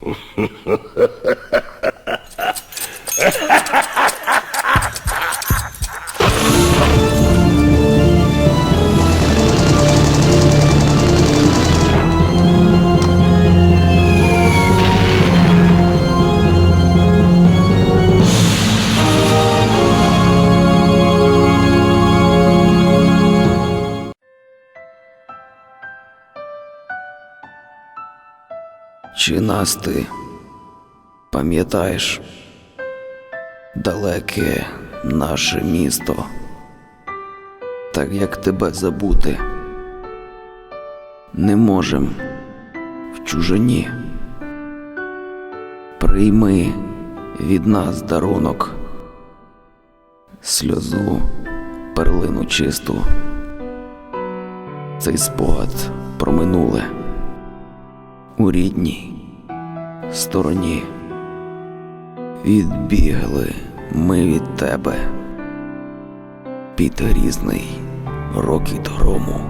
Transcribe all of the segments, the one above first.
Чи нас ти пам'ятаєш далеке наше місто, так як тебе забути не можем в чужині. Прийми від нас дарунок, сльозу, перлину чисту, цей спогад про минуле у рідній стороні. Відбігли ми від тебе. Під грізний рокіт грому,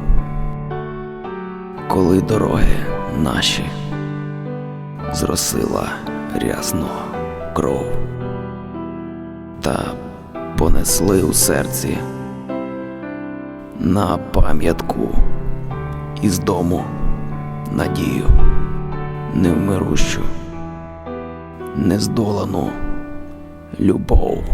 коли дороги наші зросила рясно кров та понесли у серці на пам'ятку із дому надію невмирущу, нездолану любов.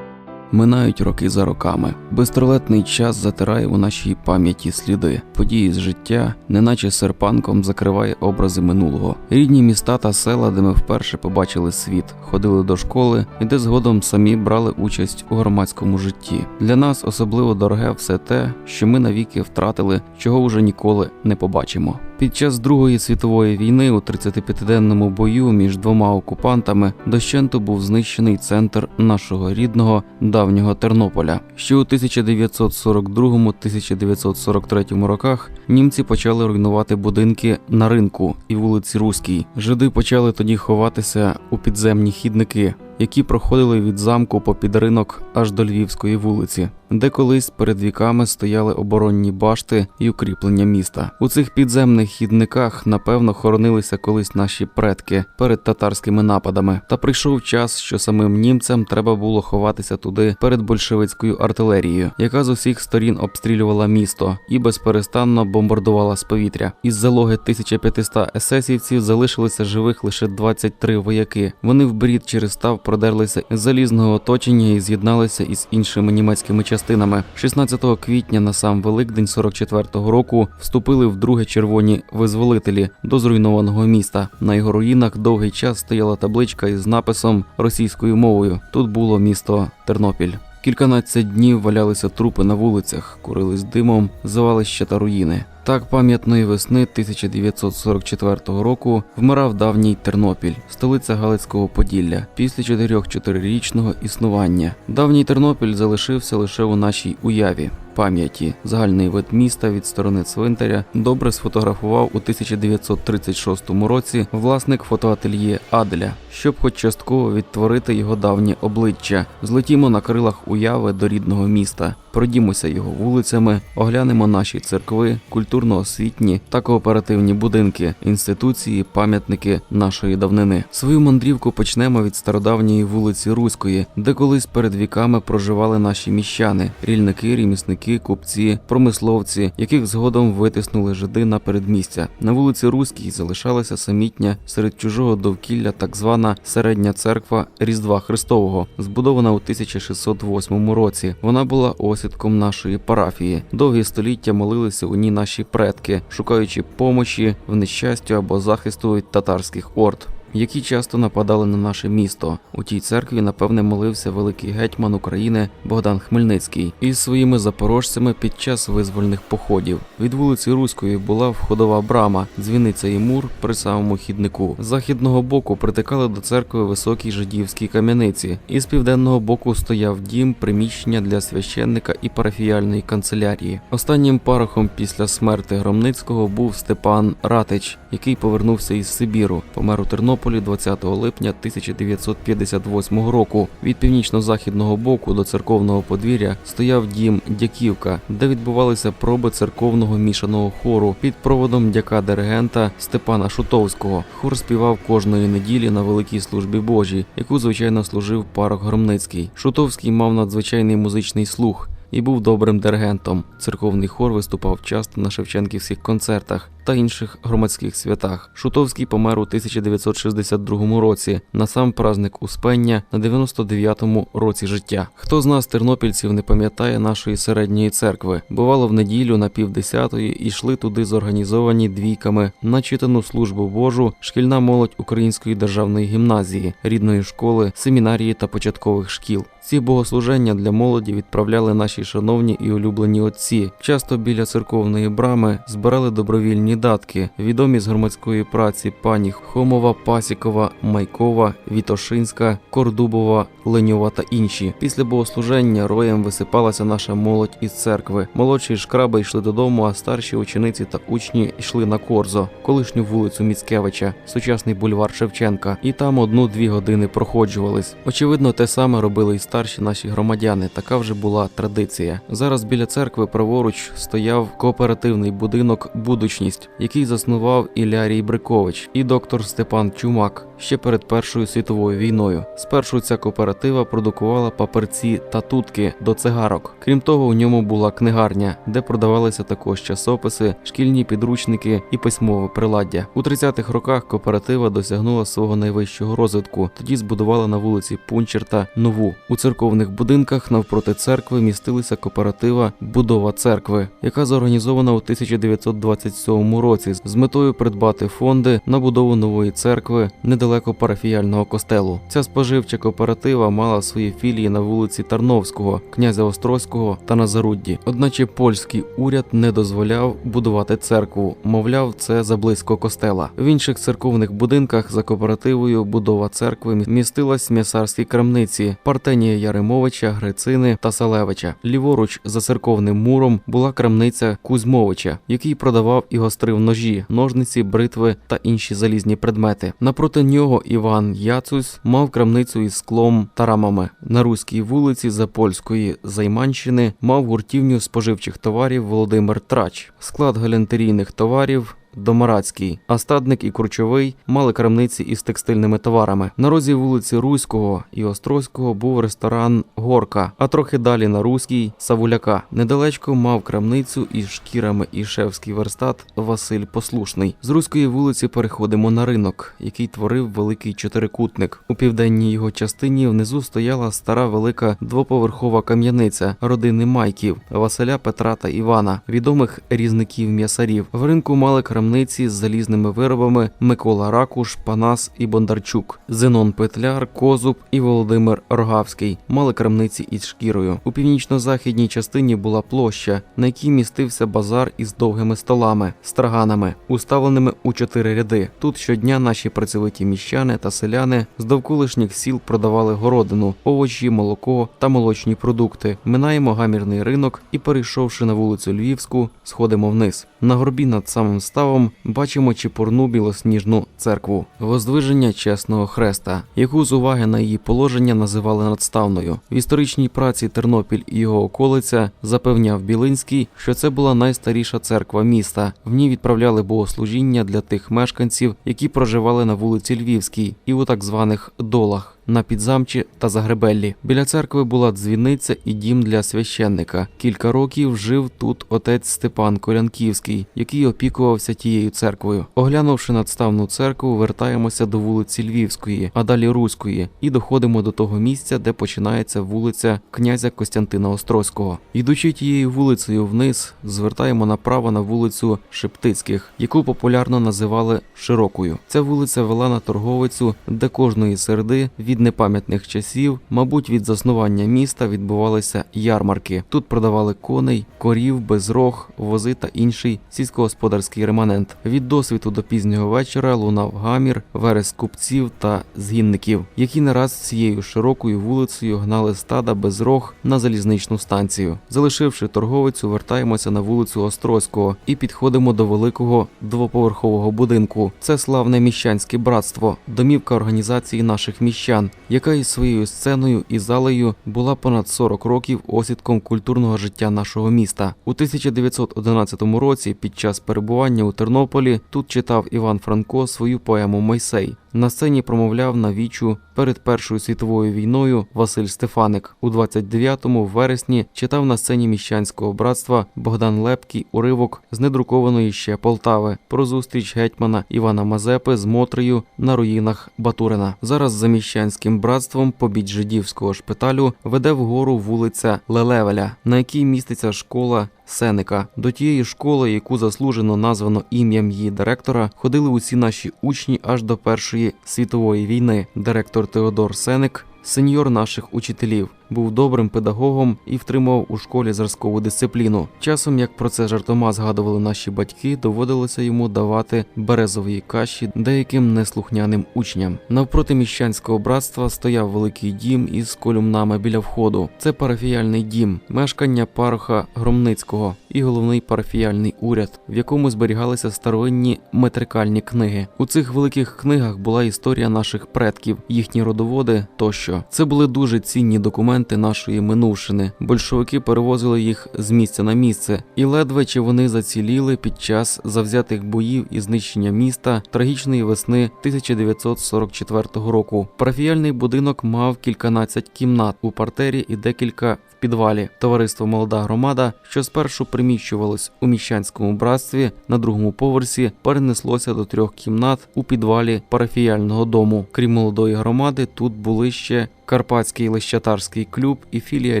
Минають роки за роками. Бистролетний час затирає у нашій пам'яті сліди. Події з життя, неначе серпанком закриває образи минулого. Рідні міста та села, де ми вперше побачили світ, ходили до школи і де згодом самі брали участь у громадському житті. Для нас особливо дороге все те, що ми навіки втратили, чого вже ніколи не побачимо. Під час Другої світової війни у 35-денному бою між двома окупантами дощенту був знищений центр нашого рідного давнього Тернополя. Ще у 1942-1943 роках німці почали руйнувати будинки на ринку і вулиці Руській. Жиди почали тоді ховатися у підземні хідники, які проходили від замку попід ринок аж до Львівської вулиці, де колись перед віками стояли оборонні башти і укріплення міста. У цих підземних хідниках, напевно, хоронилися колись наші предки перед татарськими нападами. Та прийшов час, що самим німцям треба було ховатися туди перед большевицькою артилерією, яка з усіх сторін обстрілювала місто і безперестанно бомбардувала з повітря. Із залоги 1500 есесівців залишилися живих лише 23 вояки. Вони в брід через став продерлися з залізного оточення і з'єдналися із іншими німецькими частинами. 16 квітня на сам Великдень 44-го року вступили в друге червоні визволителі до зруйнованого міста. На його руїнах довгий час стояла табличка із написом російською мовою. Тут було місто Тернопіль. Кільканадцять днів валялися трупи на вулицях, курились димом, звалища та руїни. Так пам'ятної весни 1944 року вмирав давній Тернопіль, столиця Галицького Поділля, після 4-4-річного існування. Давній Тернопіль залишився лише у нашій уяві. Пам'яті загальний вид міста від сторони цвинтаря добре сфотографував у 1936 році власник фотоательє Аделя, щоб хоч частково відтворити його давнє обличчя. Злетімо на крилах уяви до рідного міста, пройдімося його вулицями, оглянемо наші церкви, культурно-освітні та кооперативні будинки, інституції, пам'ятники нашої давнини. Свою мандрівку почнемо від стародавньої вулиці Руської, де колись перед віками проживали наші міщани, рільники, ремісники, купці, промисловці, яких згодом витиснули жиди на передмістя. На вулиці Руській залишалася самітня серед чужого довкілля так звана середня церква Різдва Христового, збудована у 1608 році. Вона була осідком нашої парафії. Довгі століття молилися у ній наші предки, шукаючи помочі в нещастю або захисту від татарських орд. Які часто нападали на наше місто. У тій церкві, напевне, молився великий гетьман України Богдан Хмельницький із своїми запорожцями під час визвольних походів. Від вулиці Руської була входова брама, дзвіниця і мур при самому хіднику. З західного боку притикали до церкви високі жидівські кам'яниці. І з південного боку стояв дім, приміщення для священника і парафіяльної канцелярії. Останнім парохом після смерти Громницького був Степан Ратич, який повернувся із Сибіру, помер у Тернополі Тернополі 20 липня 1958 року. Від північно-західного боку до церковного подвір'я стояв дім Дяківка, де відбувалися проби церковного мішаного хору під проводом дяка-диригента Степана Шутовського. Хор співав кожної неділі на великій службі Божій, яку звичайно служив парох Громницький. Шутовський мав надзвичайний музичний слух. І був добрим диригентом. Церковний хор виступав часто на шевченківських концертах та інших громадських святах. Шутовський помер у 1962 році на сам праздник Успення на 99-му році життя. Хто з нас, тернопільців, не пам'ятає нашої середньої церкви? Бувало в неділю на півдесятої і йшли туди зорганізовані двійками на читану службу Божу, шкільна молодь Української державної гімназії, рідної школи, семінарії та початкових шкіл. Ці богослуження для молоді відправляли наші шановні і улюблені отці. Часто біля церковної брами збирали добровільні датки, відомі з громадської праці пані Хомова, Пасікова, Майкова, Вітошинська, Кордубова, Леньова та інші. Після богослуження роєм висипалася наша молодь із церкви. Молодші шкраби йшли додому, а старші учениці та учні йшли на Корзо, колишню вулицю Міцкевича, сучасний бульвар Шевченка, і там одну-дві години проходжувались. Очевидно, те саме робили й старші наші громадяни. Така вже була традиція. Зараз біля церкви праворуч стояв кооперативний будинок Будучність, який заснував Ілярій Брикович і доктор Степан Чумак ще перед Першою світовою війною. Спершу ця кооператива продукувала паперці та тутки до цигарок. Крім того, у ньому була книгарня, де продавалися також часописи, шкільні підручники і письмове приладдя. У 30-х роках кооператива досягнула свого найвищого розвитку. Тоді збудувала на вулиці Пунчерта нову. У церковних будинках навпроти церкви містилися кооператива Будова церкви, яка зорганізована у 1927 році з метою придбати фонди на будову нової церкви недалеко парафіяльного костелу. Ця споживча кооператива мала свої філії на вулиці Тарновського, князя Острозького та на Зарудді. Одначе польський уряд не дозволяв будувати церкву, мовляв, це заблизько костела. В інших церковних будинках за кооперативою будова церкви містилась м'ясарські крамниці Партенія Яремовича, Грицини та Салевича. Ліворуч за церковним муром була крамниця Кузьмовича, який продавав і гострив ножі, ножниці, бритви та інші залізні предмети. Напроти нього Іван Яцусь мав крамницю із склом та рамами. На руській вулиці Запольської Займанщини мав гуртівню споживчих товарів Володимир Трач, склад галянтерійних товарів. Домарацький, а стадник і Курчовий мали крамниці із текстильними товарами. На розі вулиці Руського і Острозького був ресторан Горка, а трохи далі на Руській Савуляка. Недалечко мав крамницю із шкірами і шевський верстат Василь Послушний. З Руської вулиці переходимо на ринок, який творив великий чотирикутник. У південній його частині внизу стояла стара велика двоповерхова кам'яниця родини Майків Василя Петра та Івана, відомих різників м'ясарів. В ринку мали крамниці крамниці з залізними виробами Микола Ракуш, Панас і Бондарчук, Зенон Петляр, Козуб і Володимир Рогавський мали крамниці із шкірою. У північно-західній частині була площа, на якій містився базар із довгими столами, страганами, уставленими у чотири ряди. Тут щодня наші працьовиті міщани та селяни з довколишніх сіл продавали городину, овочі, молоко та молочні продукти. Минаємо гамірний ринок і, перейшовши на вулицю Львівську, сходимо вниз. На горбі над самим ставом бачимо чепурну білосніжну церкву, воздвиження чесного хреста, яку з уваги на її положення називали надставною. В історичній праці Тернопіль і його околиця запевняв Білинський, що це була найстаріша церква міста. В ній відправляли богослужіння для тих мешканців, які проживали на вулиці Львівській і у так званих долах. На підзамчі та Загребеллі. Біля церкви була дзвіниця і дім для священника. Кілька років жив тут отець Степан Колянківський, який опікувався тією церквою. Оглянувши надставну церкву, вертаємося до вулиці Львівської, а далі Руської, і доходимо до того місця, де починається вулиця князя Костянтина Острозького. Йдучи тією вулицею вниз, звертаємо направо на вулицю Шептицьких, яку популярно називали Широкою. Ця вулиця вела на торговицю, де кожної середи від непам'ятних часів, мабуть, від заснування міста відбувалися ярмарки. Тут продавали коней, корів, безрог, вози та інший сільськогосподарський реманент. Від досвіду до пізнього вечора лунав гамір, верес купців та згінників, які не раз цією широкою вулицею гнали стада безрог на залізничну станцію. Залишивши торговицю, вертаємося на вулицю Острозького і підходимо до великого двоповерхового будинку. Це славне міщанське братство, домівка організації наших міщан, яка із своєю сценою і залею була понад 40 років осідком культурного життя нашого міста. У 1911 році, під час перебування у Тернополі, тут читав Іван Франко свою поему Майсей. На сцені промовляв на вічу перед Першою світовою війною Василь Стефаник. У 29-му вересні читав на сцені міщанського братства Богдан Лепкий уривок з недрукованої ще Полтави про зустріч гетьмана Івана Мазепи з Мотрею на руїнах Батурина. Зараз за міщанським братством побіч жидівського шпиталю веде вгору вулиця Лелевеля, на якій міститься школа Сеника. До тієї школи, яку заслужено названо ім'ям її директора, ходили усі наші учні аж до Першої світової війни. Директор Теодор Сеник. Сеньор наших учителів був добрим педагогом і втримував у школі зразкову дисципліну. Часом, як про це жартома згадували наші батьки, доводилося йому давати березової каші деяким неслухняним учням. Навпроти міщанського братства стояв великий дім із колюмнами біля входу. Це парафіяльний дім, мешкання пароха Громницького і головний парафіяльний уряд, в якому зберігалися старовинні метрикальні книги. У цих великих книгах була історія наших предків, їхні родоводи тощо. Це були дуже цінні документи нашої минувшини. Большевики перевозили їх з місця на місце, і ледве чи вони заціліли під час завзятих боїв і знищення міста трагічної весни 1944 року. Парафіяльний будинок мав кільканадцять кімнат у партері і декілька в підвалі. Товариство Молода громада, що спершу приміщувалось у міщанському братстві на другому поверсі, перенеслося до трьох кімнат у підвалі парафіяльного дому. Крім молодої громади, тут були ще Карпатський лещатарський клуб і філія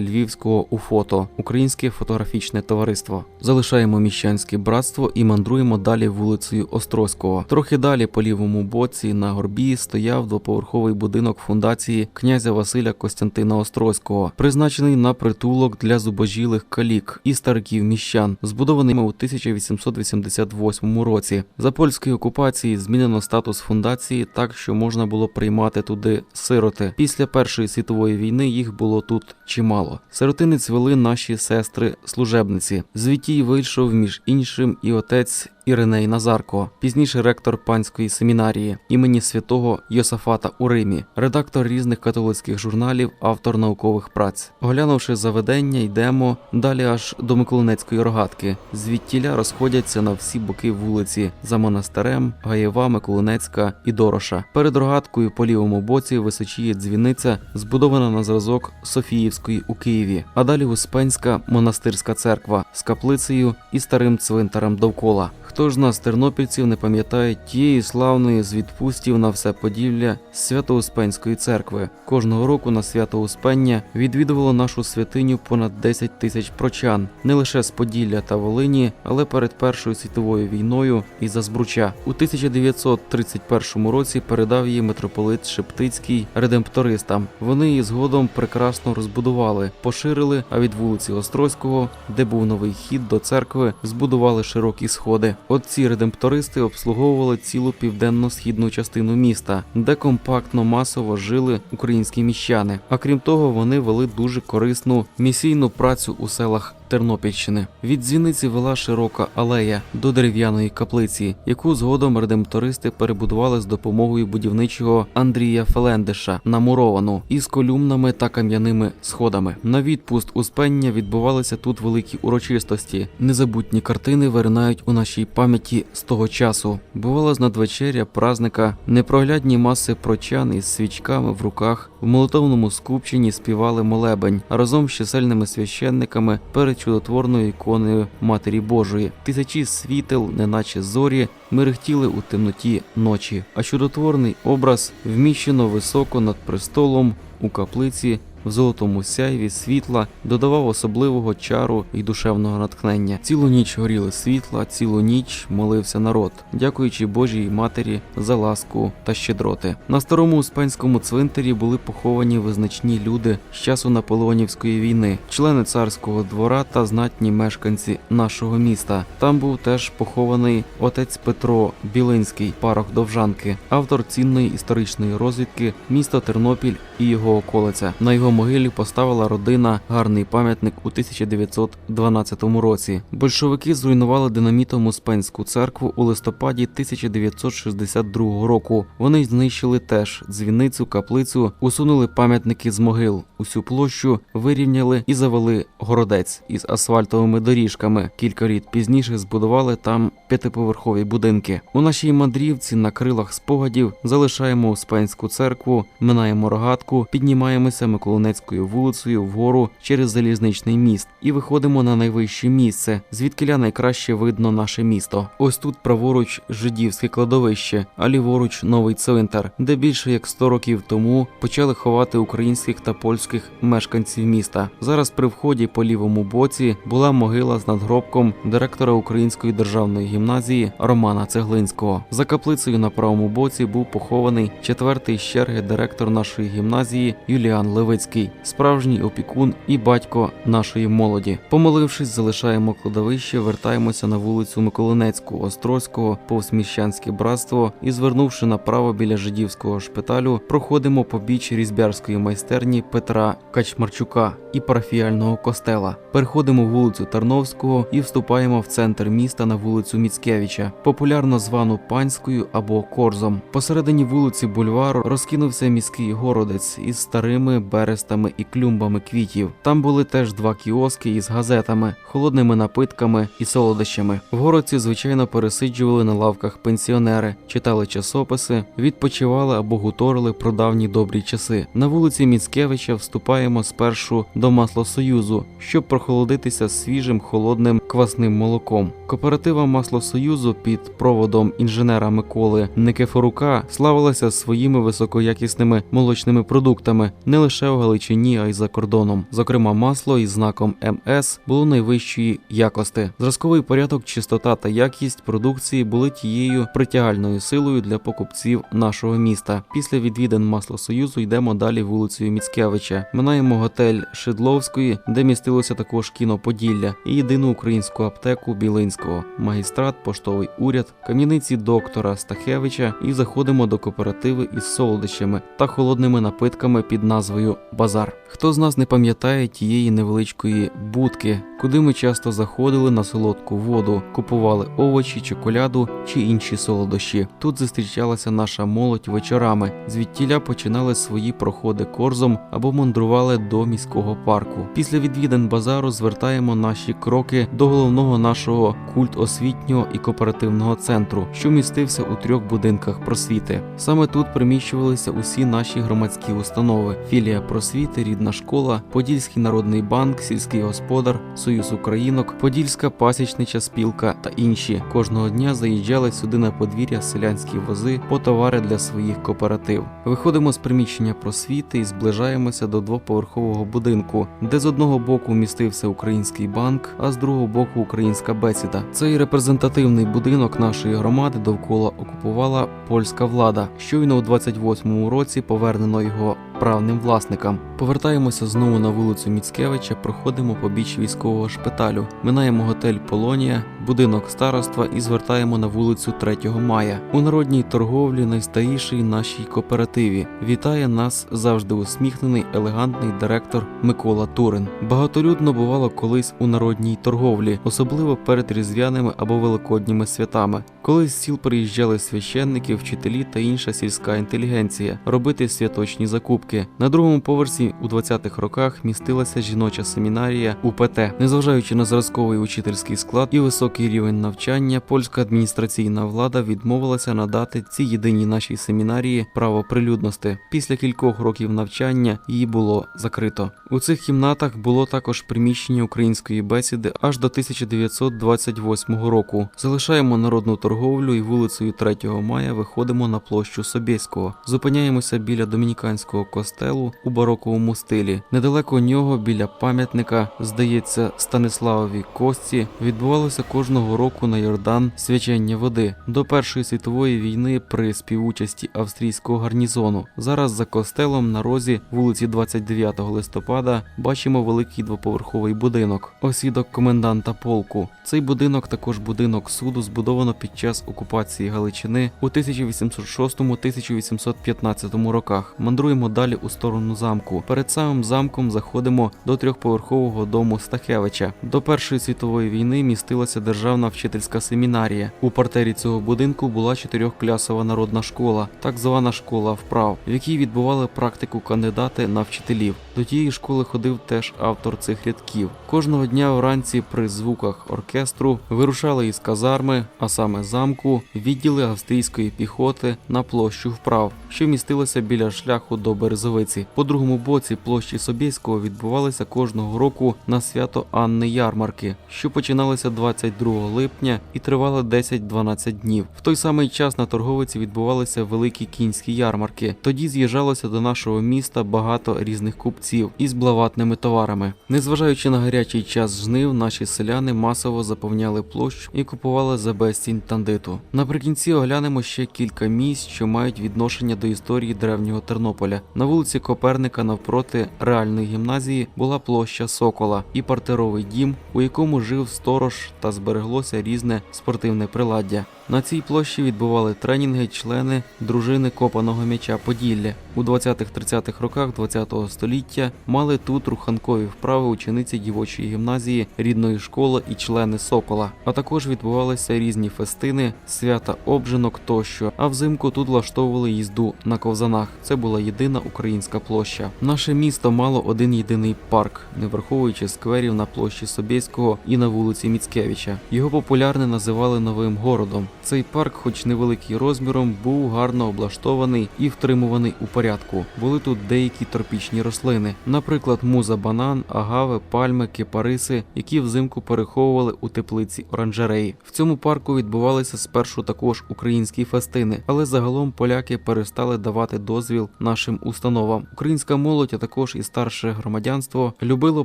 Львівського УФОТО Українське фотографічне товариство. Залишаємо міщанське братство і мандруємо далі вулицею Острозького. Трохи далі по лівому боці на горбі стояв двоповерховий будинок фундації князя Василя Костянтина Острозького, призначений на притулок для зубожілих калік і стариків міщан, збудований у 1888 році. За польської окупації змінено статус фундації так, що можна було приймати туди сироти. Після першої світової війни їх було тут чимало. Сиротинець вели наші сестри-служебниці. Звідтій вийшов між іншим і отець Іриней Назарко, пізніше ректор панської семінарії імені святого Йосафата у Римі, редактор різних католицьких журналів, автор наукових праць. Оглянувши заведення, йдемо далі аж до Миколинецької рогатки. Звідтіля розходяться на всі боки вулиці за монастирем, Гаєва, Миколинецька і Дороша. Перед рогаткою по лівому боці височіє дзвіниця, збудована на зразок Софіївської у Києві, а далі Успенська монастирська церква з каплицею і старим цвинтарем довкола. Хто ж нас, тернопільців, не пам'ятає тієї славної з відпустів на все Поділля Свято-Успенської церкви? Кожного року на свято Успення відвідувало нашу святиню понад 10 тисяч прочан, не лише з Поділля та Волині, але перед Першою світовою війною і за Збруча. У 1931 році передав її митрополит Шептицький редемптористам. Вони її згодом прекрасно розбудували, поширили, а від вулиці Острозького, де був новий хід до церкви, збудували широкі сходи. От ці редемптористи обслуговували цілу південно-східну частину міста, де компактно масово жили українські міщани. А крім того, вони вели дуже корисну місійну працю у селах Тернопільщини. Від дзвіниці вела широка алея до дерев'яної каплиці, яку згодом редемптористи перебудували з допомогою будівничого Андрія Фелендиша намуровану із колюмнами та кам'яними сходами. На відпуст Успення відбувалися тут великі урочистості. Незабутні картини виринають у нашій пам'яті з того часу. Бувала з надвечеря празника, непроглядні маси прочан із свічками в руках в молитовному скупченні співали молебень разом з чисельними священниками перед чудотворною ікони Матері Божої. Тисячі світел, неначе зорі, мерехтіли у темноті ночі, а чудотворний образ вміщено високо над престолом у каплиці в золотому сяйві світла додавав особливого чару і душевного натхнення. Цілу ніч горіли світла, цілу ніч молився народ, дякуючи Божій матері за ласку та щедроти. На старому успенському цвинтарі були поховані визначні люди з часу Наполеонівської війни, члени царського двора та знатні мешканці нашого міста. Там був теж похований отець Петро Білинський, парох Довжанки, автор цінної історичної розвідки міста Тернопіль і його околиця. На його могилі поставила родина гарний пам'ятник у 1912 році. Большевики зруйнували динамітом Успенську церкву у листопаді 1962 року. Вони знищили теж дзвіницю, каплицю, усунули пам'ятники з могил. Усю площу вирівняли і завели городець із асфальтовими доріжками. Кілька літ пізніше збудували там п'ятиповерхові будинки. У нашій мандрівці на крилах спогадів залишаємо Успенську церкву, минаємо рогатку, піднімаємося Миколинецькою вулицею вгору через залізничний міст і виходимо на найвище місце, звідкиля найкраще видно наше місто. Ось тут праворуч жидівське кладовище, а ліворуч новий цвинтар, де більше як 100 років тому почали ховати українських та польських мешканців міста. Зараз при вході по лівому боці була могила з надгробком директора Української державної гімназії Романа Цеглинського. За каплицею на правому боці був похований четвертий з черги директор нашої гімназії Юліан Левицький, справжній опікун і батько нашої молоді. Помолившись, залишаємо кладовище, вертаємося на вулицю Миколинецьку, Острозького, повсміщанське братство і, звернувши направо біля жидівського шпиталю, проходимо по біч різбярської майстерні Петра Качмарчука і парафіального костела. Переходимо вулицю Тарновського і вступаємо в центр міста на вулицю Міцкевича, популярно звану панською або корзом. Посередині вулиці бульвару розкинувся міський городець із старими берестами і клюмбами квітів. Там були теж два кіоски із газетами, холодними напитками і солодощами. В городці, звичайно, пересиджували на лавках пенсіонери, читали часописи, відпочивали або гуторили про давні добрі часи. На вулиці Міцкевича вступаємо спершу до Маслосоюзу, щоб прохолодитися свіжим холодним квасним молоком. Кооператива Маслосоюзу під проводом інженера Миколи Никифорука славилася своїми високоякісними молочними продуктами не лише у Галичині, а й за кордоном. Зокрема, масло із знаком МС було найвищої якості. Зразковий порядок, чистота та якість продукції були тією притягальною силою для покупців нашого міста. Після відвідин Маслосоюзу йдемо далі вулицею Міцкевича. Минаємо готель Шидловської, де містилося також кіно Поділля і єдину українську аптеку Білинського, магістрат, поштовий уряд, кам'яниці доктора Стахевича і заходимо до кооперативи із солодощами та холодними напитками під назвою Базар. Хто з нас не пам'ятає тієї невеличкої будки, куди ми часто заходили на солодку воду, купували овочі, чоколяду чи інші солодощі. Тут зустрічалася наша молодь вечорами. Звідтіля починали свої проходи корзом або мандрували до міського парку. Після відвідин базару звертаємо наші кроки до головного нашого культ освітнього і кооперативного центру, що містився у трьох будинках просвіти. Саме тут приміщувалися усі наші громадські установи: філія просвіти, рідна школа, Подільський народний банк, сільський господар, Союз Українок, Подільська пасічнича спілка та інші. Кожного дня заїжджали сюди на подвір'я селянські вози по товари для своїх кооператив. Виходимо з приміщення просвіти і зближаємося до двоповерхового будинку, де з одного боку містився український банк, а з другого боку українська бесіда. Цей репрезентативний будинок нашої громади довкола окупувала польська влада. Щойно у 28-му році повернено його правним власникам. Повертаємося знову на вулицю Міцкевича, проходимо по біч військового шпиталю, минаємо готель Полонія, будинок староства і звертаємо на вулицю 3 мая. У народній торговлі найстарішій нашій кооперативі. Вітає нас завжди усміхнений, елегантний директор Микола Турин. Багатолюдно бувало колись у народній торговлі, особливо перед різдвяними або великодніми святами. Коли з сіл приїжджали священники, вчителі та інша сільська інтелігенція робити святочні закупки. На другому поверсі у 20-х роках містилася жіноча семінарія УПТ. Незважаючи на зразковий учительський склад і високий рівень навчання, польська адміністраційна влада відмовилася надати цій єдиній нашій семінарії право прилюдності. Після кількох років навчання її було закрито. У цих кімнатах було також приміщення української бесіди аж до 1928 року. Залишаємо народну торговлю і вулицею 3 мая виходимо на площу Собєського. Зупиняємося біля домініканського костелу у барокко бароковому стилі. Недалеко нього, біля пам'ятника, здається, Станиславові Кості, відбувалося кожного року на Йордан свячення води до Першої світової війни при співучасті австрійського гарнізону. Зараз за костелом на розі вулиці 29 листопада бачимо великий двоповерховий будинок, осідок коменданта полку. Цей будинок також будинок суду збудовано під час окупації Галичини у 1806-1815 роках. Мандруємо далі у сторону замку. Перед самим замком заходимо до трьохповерхового дому Стахевича. До Першої світової війни містилася державна вчительська семінарія. У партері цього будинку була чотирьохклясова народна школа, так звана школа вправ, в якій відбували практику кандидати на вчителів. До тієї школи ходив теж автор цих рядків. Кожного дня вранці при звуках оркестру вирушали із казарми, а саме замку, відділи австрійської піхоти на площу вправ, що містилася біля шляху до Березовиці. По другому боці площі Собєського відбувалися кожного року на свято Анни Ярмарки, що починалися 22 липня і тривали 10-12 днів. В той самий час на торговиці відбувалися великі кінські ярмарки. Тоді з'їжджалося до нашого міста багато різних купців із блаватними товарами. Незважаючи на гарячий час жнив, наші селяни масово заповняли площу і купували за безцінь тандиту. Наприкінці оглянемо ще кілька місць, що мають відношення до історії древнього Тернополя. На вулиці Коперника навпроти реальної гімназії була площа Сокола і партеровий дім, у якому жив сторож та збереглося різне спортивне приладдя. На цій площі відбували тренінги члени дружини копаного м'яча Поділля. У 20-30-х роках ХХ століття мали тут руханкові вправи учениці дівочої гімназії, рідної школи і члени Сокола. А також відбувалися різні фестини, свята обжинок тощо. А взимку тут влаштовували їзду на ковзанах. Це була єдина українська площа. Наше місто мало один єдиний парк, не враховуючи скверів на площі Собєського і на вулиці Міцкевича. Його популярне називали новим городом. Цей парк, хоч невеликий розміром, був гарно облаштований і втримуваний у порядку. Були тут деякі тропічні рослини, наприклад, муза банан, агави, пальми, кипариси, які взимку переховували у теплиці оранжереї. В цьому парку відбувалися спершу також українські фестини, але загалом поляки перестали давати дозвіл нашим установам. Українська молодь, а також і старше громадянство любило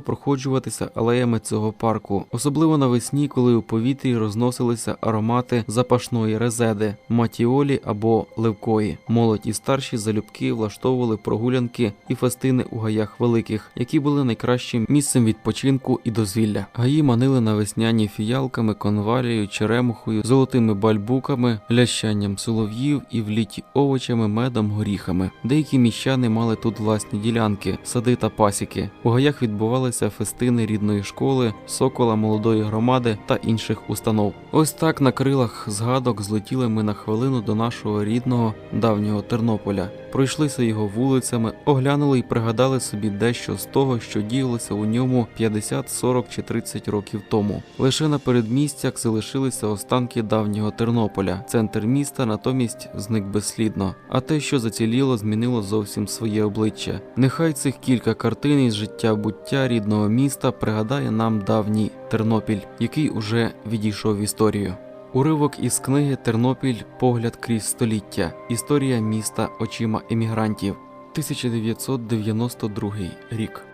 проходжуватися алеями цього парку, особливо навесні, коли у повітрі розносилися аромати запашної резеди, матіолі або левкої. Молодь і старші залюбки влаштовували прогулянки і фестини у гаях великих, які були найкращим місцем відпочинку і дозвілля. Гаї манили навесняні фіялками, конвалією, черемухою, золотими бальбуками, лящанням солов'їв і в літі овочами, медом, горіхами. Деякі міщани мали тут власні ділянки, сади та пасіки. У гаях відбувалися фестини рідної школи, сокола молодої громади та інших установ. Ось так на крилах згадок злетіли ми на хвилину до нашого рідного давнього Тернополя. Пройшлися його вулицями, оглянули і пригадали собі дещо з того, що діялося у ньому 50, 40 чи 30 років тому. Лише на передмістях залишилися останки давнього Тернополя. Центр міста натомість зник безслідно. А те, що заціліло, змінило зовсім своє обличчя. Нехай цих кілька картин із життя буття рідного міста пригадає нам давній Тернопіль, який уже відійшов в історію. Уривок із книги Тернопіль Погляд крізь століття. Історія міста очима емігрантів. 1992 рік.